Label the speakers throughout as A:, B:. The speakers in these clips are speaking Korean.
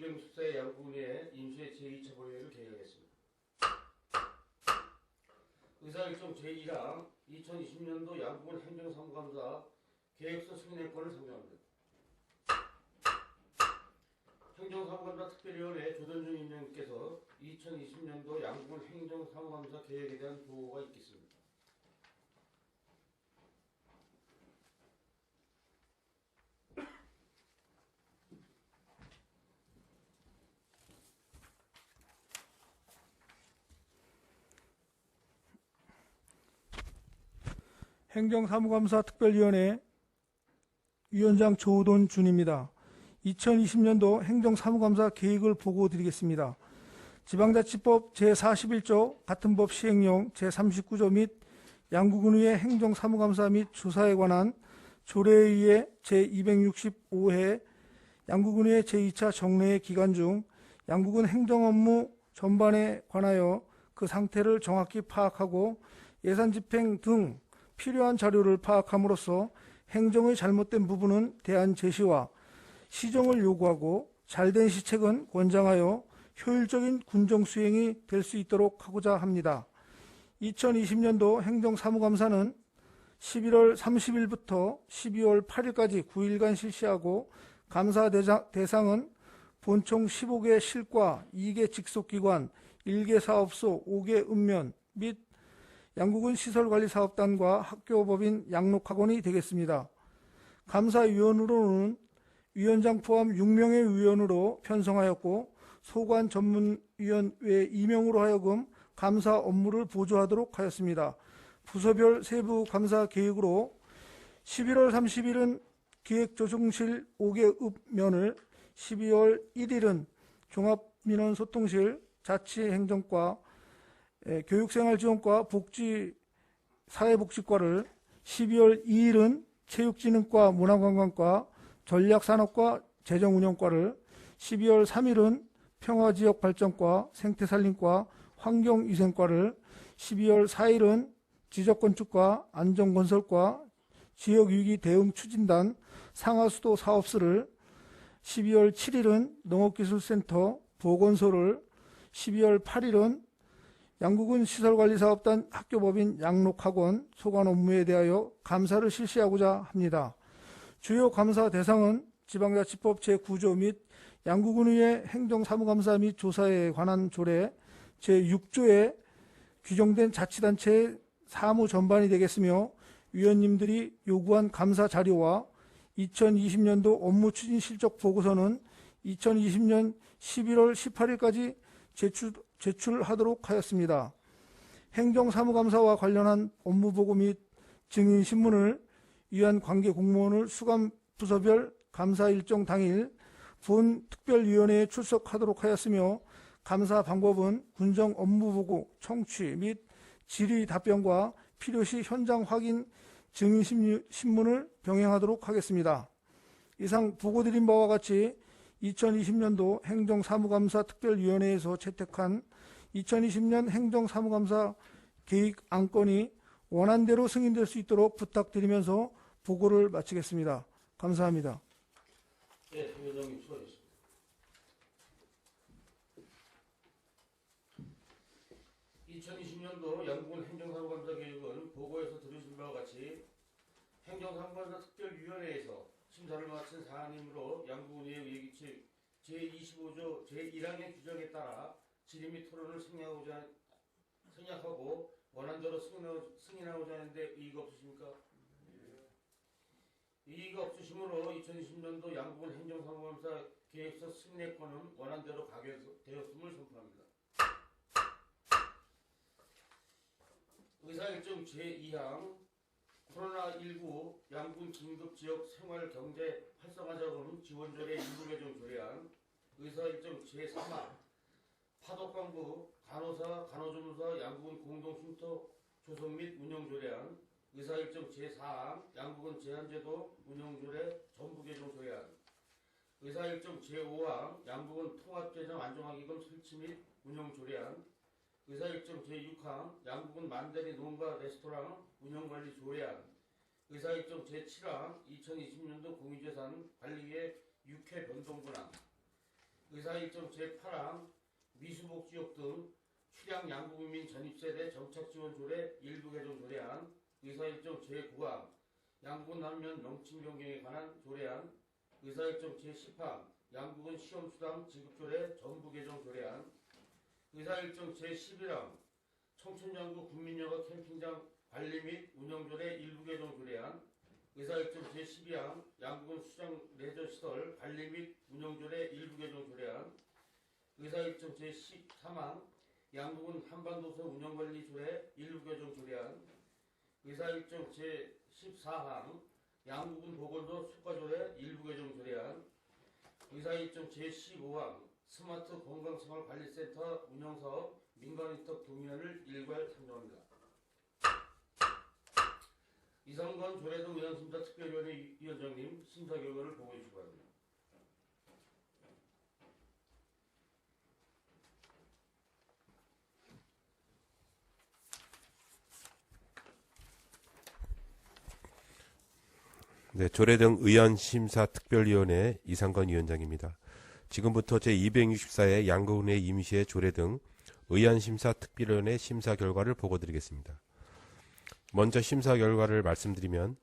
A: 264의 양군의 임시의 제2차 본회의를 개최하겠습니다. 의사일정 제1항 2020년도 양국은 행정사무감사 계획서 승인권을 상정합니다. 행정사무감사 특별위원회 조던중 임명께서 2020년도 양국은 행정사무감사 계획에 대한 보고가 있겠습니다.
B: 행정사무감사 특별위원회 위원장 조우돈 준입니다. 2020년도 행정사무감사 계획을 보고 드리겠습니다. 지방자치법 제41조 같은 법 시행령 제39조 및 양구군의회 행정사무감사 및 조사에 관한 조례에 의해 제265회 양구군의회 제2차 정례 기간 중 양구군 행정 업무 전반에 관하여 그 상태를 정확히 파악하고 예산 집행 등 필요한 자료를 파악함으로써 행정의 잘못된 부분은 대안 제시와 시정을 요구하고 잘된 시책은 권장하여 효율적인 군정 수행이 될 수 있도록 하고자 합니다. 2020년도 행정사무감사는 11월 30일부터 12월 8일까지 9일간 실시하고 감사 대상- 대상은 본총 15개 실과 2개 직속기관, 1개 사업소, 5개 읍면 및 양국은 시설관리사업단과 학교법인 양록학원이 되겠습니다. 감사위원으로는 위원장 포함 6명의 위원으로 편성하였고 소관 전문위원 외 2명으로 하여금 감사 업무를 보조하도록 하였습니다. 부서별 세부 감사 계획으로 11월 30일은 기획조정실 5개 읍 면을 12월 1일은 종합민원소통실 자치행정과 에, 교육생활지원과 복지 사회복지과를 12월 2일은 체육진흥과 문화관광과 전략산업과 재정운영과를 12월 3일은 평화지역발전과 생태산림과 환경위생과를 12월 4일은 지적건축과 안전건설과 지역위기 대응 추진단 상하수도 사업소를 12월 7일은 농업기술센터 보건소를 12월 8일은 양국은 시설관리사업단 학교법인 양록학원 소관 업무에 대하여 감사를 실시하고자 합니다. 주요 감사 대상은 지방자치법 제9조 및 양국은의회 행정사무감사 및 조사에 관한 조례 제6조에 규정된 자치단체의 사무 전반이 되겠으며 위원님들이 요구한 감사 자료와 2020년도 업무 추진 실적 보고서는 2020년 11월 18일까지 제출, 제출하도록 하였습니다. 행정사무감사와 관련한 업무보고 및 증인 신문을 위한 관계 공무원을 수감 부서별 감사 일정 당일 본 특별위원회에 출석하도록 하였으며 감사 방법은 군정 업무보고 청취 및 질의 답변과 필요시 현장 확인 증인 신문을 병행하도록 하겠습니다. 이상 보고드린 바와 같이 2020년도 행정사무감사 특별위원회에서 채택한 2020년 행정사무감사 계획 안건이 원안대로 승인될 수 있도록 부탁드리면서 보고를 마치겠습니다. 감사합니다.
A: 네, 부회장님 수고하셨습니다. (2020년도) 양국은 행정사무감사 계획은 보고에서 들으신 바와 같이 행정사무감사 특별위원회에서 심사를 마친 사안이므로 양국은의 의기칙 제25조 제1항의 규정에 따라 질의 및 토론을 생략하고자 생략하고 원안대로 승인하- 승인하고자 하는데 이의가 없으십니까? 이의가 없으시므로 2020년도 양국은 행정사무감사 계획서 승인권은 원안대로 가결되었음을 선포합니다. 의사일정 제2항 코로나19 양군 긴급지역 생활경제 활성화자금 지원조례 일부 개정 조례안 의사일정 제3항 파독강부 간호사 간호조무사 양국은 공동쉼터 조성 및 운영조례안. 의사일정 제4항 양국은 제한제도 운영조례 전부 개정 조례안. 의사일정 제5항 양국은 통합재정 안정화기금 설치 및 운영조례안. 의사일정 제6항 양국은 만다리 농가 레스토랑 운영관리 조례안. 의사일정 제7항 2020년도 공유재산 관리의 육회 변동 분항 의사일정 제8항 미수복지역 등 출양 양국민 전입세대 정착지원 조례 일부 개정 조례안 의사일정 제9항 양국은 남면 명칭 변경에 관한 조례안 의사일정 제10항 양국은 시험수당 지급조례 전부 개정 조례안 의사일정 제11항 청춘양구 국민여가 캠핑장 관리 및 운영조례 일부 개정 조례안 의사일정 제12항 양국은 수장 레저시설 관리 및 운영조례 일부 개정 조례안. 의사일정 제13항 양국은 한반도서 운영관리 조례 일부 개정 조례안. 의사일정 제14항 양국은 보건소 숙가조례 일부 개정 조례안. 의사일정 제15항 스마트 건강생활관리센터 운영사업 민간위탁 동의안을 일괄 상정합니다. 이상관 조례등 의원심사 특별위원회 위원장님 심사 결과를 보고해 주시기 바랍니다.
C: 네, 조례등 의원 심사 특별위원회 이상건 위원장입니다. 지금부터 제264회 양구은혜 임시회 조례등 의원 심사 특별위원회 심사 결과를 보고드리겠습니다. 먼저 심사 결과를 말씀드리면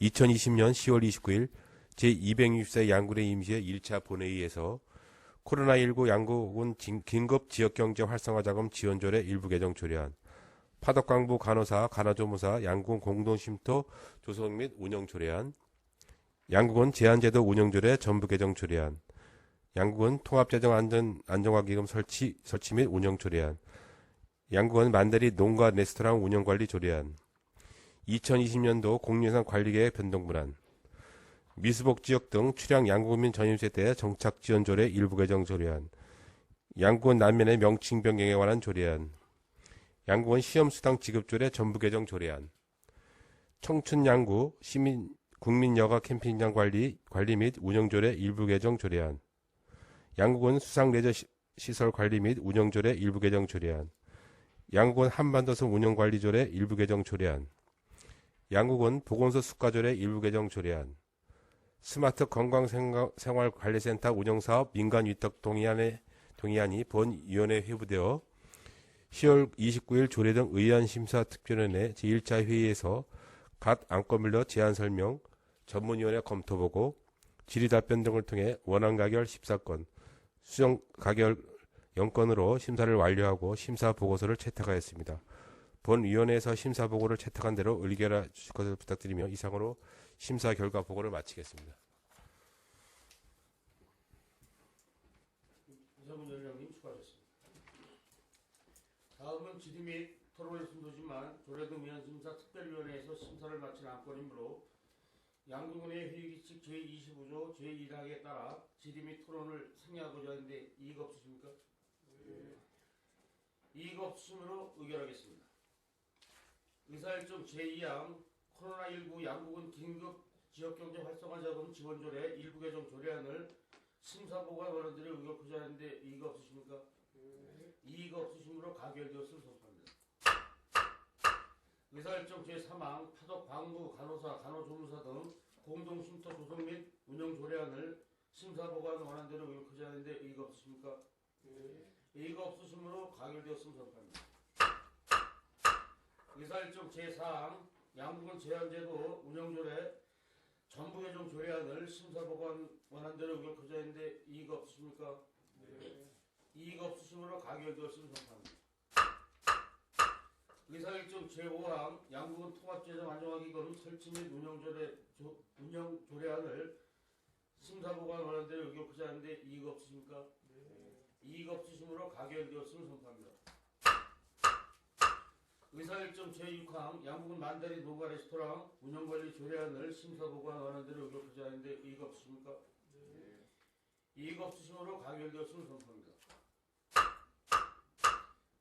C: 2020년 10월 29일 제264 양구은혜 임시회 1차 본회의에서 코로나19 양구군 진- 긴급 지역경제 활성화 자금 지원조례 일부 개정 조례안 파덕광부 간호사 간호조무사 양군 공동쉼터 조성 및 운영 조례안, 양국은 제한제도 운영 조례 전부 개정 조례안, 양국은 통합재정 안전 안정화기금 설치 설치 및 운영 조례안, 양국은 만다리 농가 레스토랑 운영 관리 조례안, 2020년도 공유상 관리계획 변동분안, 미수복 지역 등 출양 양국민 전입세대 정착 지원 조례 일부 개정 조례안, 양국은 난면의 명칭 변경에 관한 조례안, 양국은 시험 수당 지급 조례 전부 개정 조례안, 청춘 양구 시민 국민 여가 캠핑장 관리 관리 및 운영 조례 일부 개정 조례안, 양국은 수상 레저 시- 시설 관리 및 운영 조례 일부 개정 조례안, 양국은 한반도서 운영 관리 조례 일부 개정 조례안, 양국은 보건소 조례 일부 개정 조례안, 스마트 건강 생각- 생활 관리센터 운영 사업 민간 위탁 동의안에 동의안이 본 위원회 회부되어 10월 29일 조례 등 의안 심사 특별위원회 제1차 회의에서 각 안건별로 제안 설명, 전문위원회 검토 보고, 질의 답변 등을 통해 원안 가결 14건, 수정 가결 0건으로 심사를 완료하고 심사 보고서를 채택하였습니다. 본 위원회에서 심사 보고를 채택한 대로 의결해 주실 것을 부탁드리며 이상으로 심사 결과 보고를 마치겠습니다.
A: 이상문 위원장님 수고하셨습니다. 다음은 질의 및 토론의 순서지만 조례등 위원 심사 특별위원회에서 심사를 마친 안건이므로 양궁은의 회의규칙 제25조 제1항에 따라 질의 및 토론을 생략하고자 하는데 이의가 없으십니까? 이의가 없으므로 의결하겠습니다. 의사일정 제2항 코로나19 양국은 긴급 지역경제 활성화 자금 지원 조례 일부 개정 조례안을 심사보관 원원들의 의결하자 하는데 이의가 없으십니까? 이의가 없으시므로 가결되었음을 선포합니다. 의사일정 제3항 파독 방부 간호사 간호조무사 등 공동쉼터 조성 및 운영 조례안을 심사보관 원안대로 의결하자 하는데 의의가 없으십니까? 의의가 없으시므로 가결되었음을 선포합니다. 의사일정 제4항 양국은 제한제도 운영조례 전부 개정 조례안을 심사보관 원안대로 의결하자 했는데 이의가 없으십니까? 이의가 없으시므로 가결되었음을 선포합니다. 의사일정 제5항 양국은 통합재정 안정화기금 설치 및 운영조례 조, 운영조례안을 심사보관 원안대로 의결하자 했는데 이의가 없으십니까? 이의가 없으시므로 가결되었음을 선포합니다. 의사일정 제6항 양국은 만다리 노가 레스토랑 운영관리 조례안을 심사보관 원안대로 의결하자 했는데 이의가 없으십니까? 이의가 없으시므로 가결되었음을 선포합니다.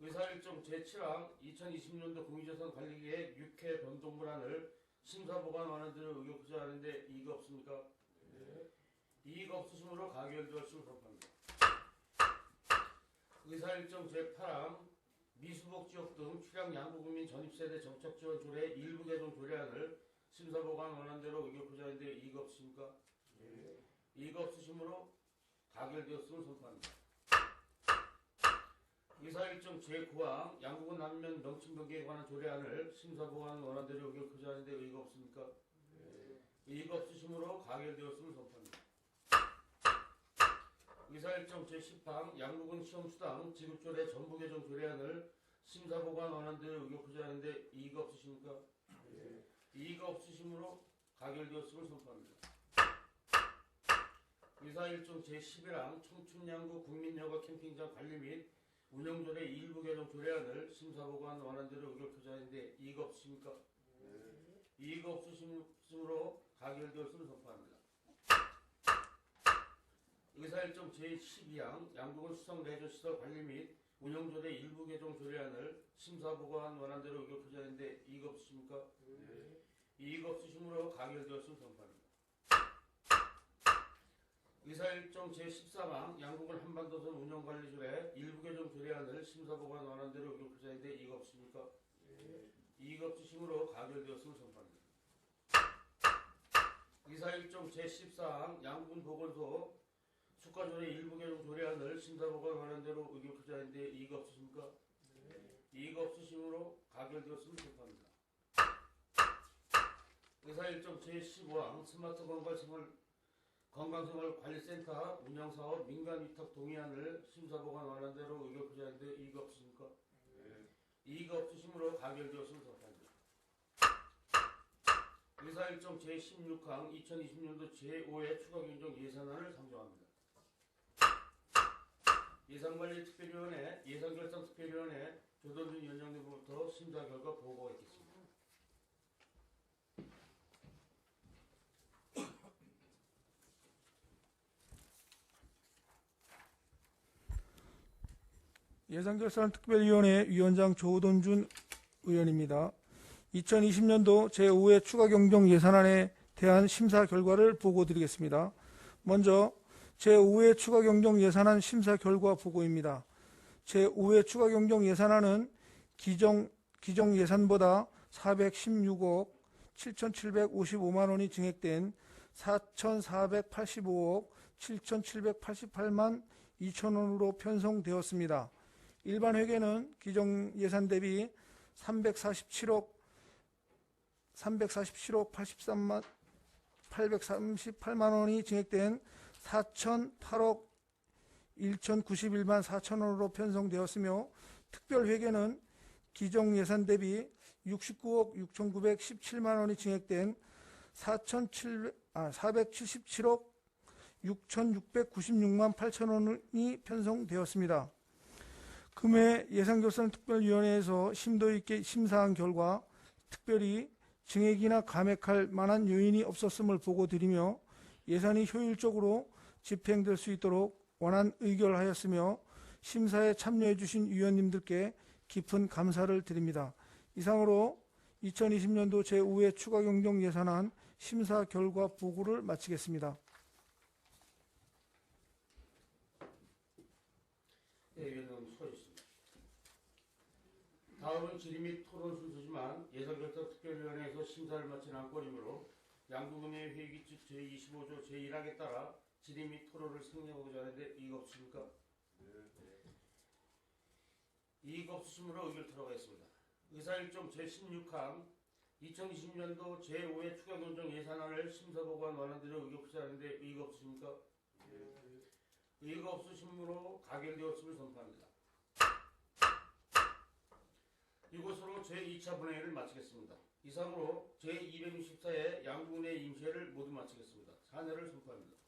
A: 의사일정 제7항 2020년도 공유재산 관리계획 6회 변동문안을 심사보관 원안대로 의결하자 하는데 이의가 없습니까? 이의가 없으시므로 가결되었음을 선포합니다. 의사일정 제8항 미수복 지역 등 출양 양국민 전입세대 정착지원 조례 일부 개정 조례안을 심사보관 원안대로 의결하자 하는데 이의가 없으십니까? 이의가 없으시므로 가결되었음을 선포합니다. 의사 일정 제9항 양국은 남면 명칭 변경에 관한 조례안을 심사보관 원안대로 의결표시하는데 의가 없습니까? 의가 없으시므로 가결되었음을 선포합니다. 의사 일정 제10항 양국은 시험수당 지급조례 전부 개정 조례안을 심사보관 원안대로 의결표시하는데 이의가 없으십니까? 이의가 없으시므로 가결되었음을 선포합니다. 의사 일정 제11항 청춘양구 국민여가 캠핑장 관리 및 운영조례 일부 개정 조례안을 심사보관 원안대로 의결 표시하는데 이의가 없으십니까? 이의가 없으시므로 가결되었음을 선포합니다. 의사 일정 제12항 양국은 수성 레저 시설 관리 및 운영조례 일부 개정 조례안을 심사보관 원안대로 의결 표시하는데 이의가 없으십니까? 이의가 없으시므로 가결되었음을 선포합니다. 의사 일정 제13항 양국은 한반도선 운영관리조례 일부 개정 조례안을 심사보관 원안대로 의결 표시하는데 이의가 없습니까? 이의가 없으시므로 가결되었음을 선포합니다. 의사 일정 제14항 양국은 보건소 수가조례 일부 개정 조례안을 심사보관 원안대로 의결 표시하는데 이의가 없으십니까? 이의가 없으시므로 가결되었음을 선포합니다. 의사 일정 제15항 스마트 건강 생활 건강생활관리센터 운영사업 민간위탁 동의안을 심사보관 원안대로 의결 표시하는데 이의가 없으십니까? 이의가 없으시므로 가결되었음을 선포합니다. 의사 일정 제16항 2020년도 제5회 추가 경정 예산안을 상정합니다. 예산관리특별위원회 예산결산특별위원회 조던준 위원장님으로부터 심사 결과 보고가 있겠습니다.
B: 예산결산특별위원회 위원장 조돈준 의원입니다. 2020년도 제5회 추가 경정 예산안에 대한 심사 결과를 보고드리겠습니다. 먼저 제5회 추가 경정 예산안 심사 결과 보고입니다. 제5회 추가 경정 예산안은 기정, 기정 예산보다 416억 7,755만 원이 증액된 4,485억 7,788만 2천 원으로 편성되었습니다. 일반 회계는 기정 예산 대비 347억 347억 83만 838만 원이 증액된 4,008억 1,091만 4천 원으로 편성되었으며 특별 회계는 기정 예산 대비 69억 6,917만 원이 증액된 4,700 아, 477억 6,696만 8천 원이 편성되었습니다. 금해 예산결산특별위원회에서 심도 있게 심사한 결과 특별히 증액이나 감액할 만한 요인이 없었음을 보고 드리며 예산이 효율적으로 집행될 수 있도록 원안 의결하였으며 심사에 참여해 주신 위원님들께 깊은 감사를 드립니다. 이상으로 2020년도 제5회 추가 경정 예산안 심사 결과 보고를 마치겠습니다.
A: 네, 위원님 수고하셨습니다. 다음은 질의 및 토론 순서지만 예산결산특별위원회에서 심사를 마친 안건이므로 양국은행 회의규칙 제25조 제1항에 따라 질의 및 토론을 생략하고자 하는데 이의가 없으십니까? 이의가 없으시므로 의결 들어가겠습니다. 의사일정 제16항 2020년도 제5회 추가 경정 예산안을 심사보관 원안대로 의결 표시하는데 의의가 없으십니까? 의의가 없으시므로 가결되었음을 선포합니다. 이것으로 제2차 분회를 마치겠습니다. 이상으로 제264회 양군의 임시회를 모두 마치겠습니다. 사내를 선포합니다.